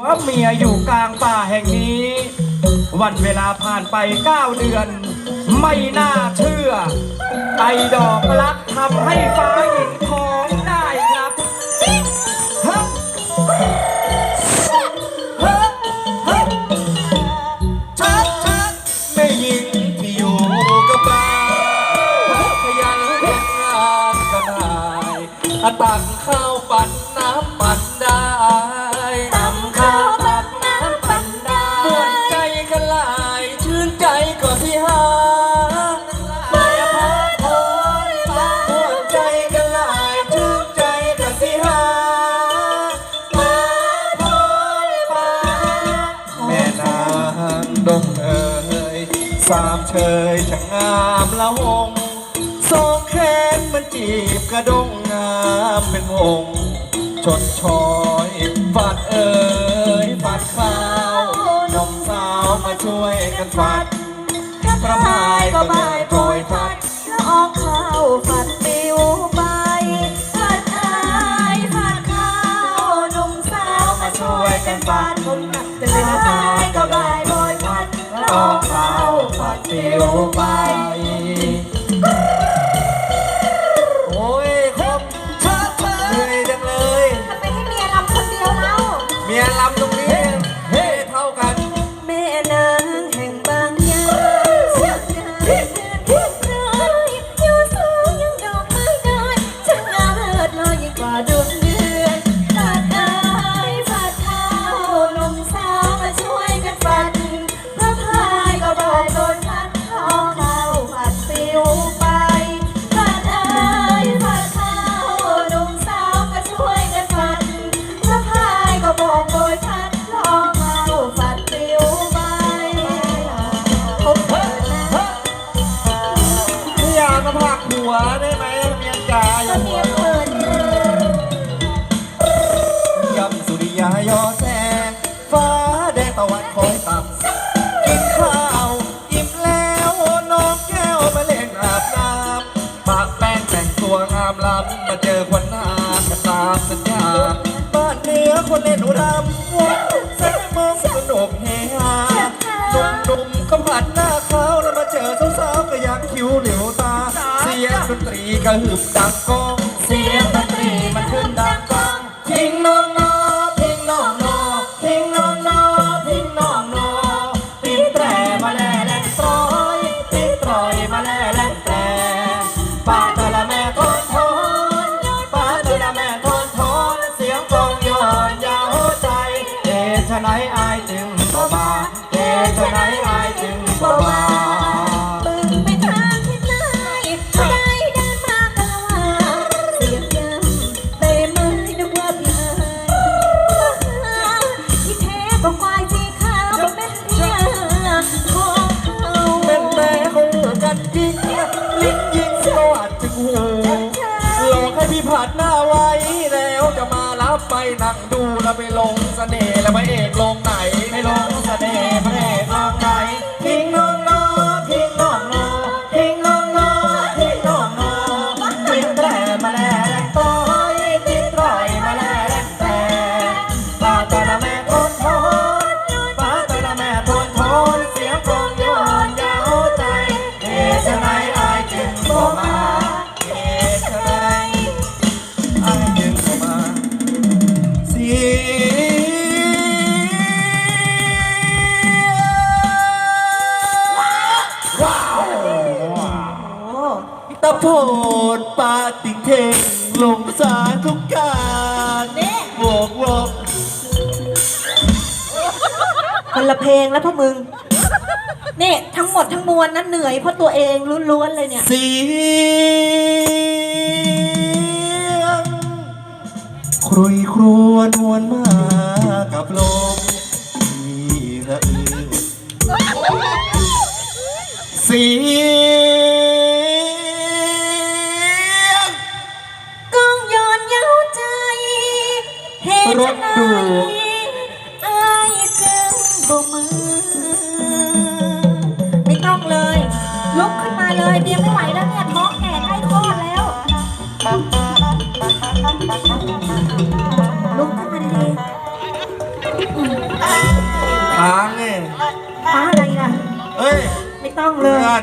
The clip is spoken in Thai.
ว่าเมียอยู่กลางป่าแห่งนี้ วันเวลาผ่านไปเก้าเดือน ไม่น่าเชื่อไอดอกรักทำให้ฟ้าหญิงท้องได้ครับฮะฮะฮะชัดชัดแม่หญิงที่อยู่กับปลาขยันเก็บงานก็ได้อะตัก ดงเอ่ยสามเชยช่างงามละวงสองแขนมันจีบกระดงงามเป็นวงชนชอ ด วได้ไหมเมียจ๋าอย่าหัเมีวยเปิดยำสุริยายอแสงฟ้าแดงตะวันคอยต่ำกินข้าวอิ่มแล้วน้องแก้วมาเล่นอาบน้ำปะแป้งแต่งตัวงามล้ำมาเจอคนหน้ากันตามสัญญาบ้านเหนือคนเล่นรำวัดแสงมองสนุกเฮฮาหนุ่มๆก็ผัดหน้าขาวแล้วมาเจอสาวๆก็อยากคิ้วเหลียวตา ตรีกระหึ่มดังก้องเสียง โพดปาติงเทงลงสาทุกการโวกวกคนละเพลงแล้วพวกมึง นี่ทั้งหมดทั้งมวลนั้นเหนื่อยเพราะตัวเองล้วนๆเลยเนี่ย เสียงครุยครวญหวนมากับลมที่ระอือเสีย ไม่ต้องเลย ลุกขึ้นมาเลยเบียร์ไม่ไหวแล้วเนี่ยท้องแก่ใกล้คลอดแล้ว ลุกขึ้นมาดีค้างไงฟ้าอะไรล่ะ เอ้ย ไม่ต้องเลเพื่ย อน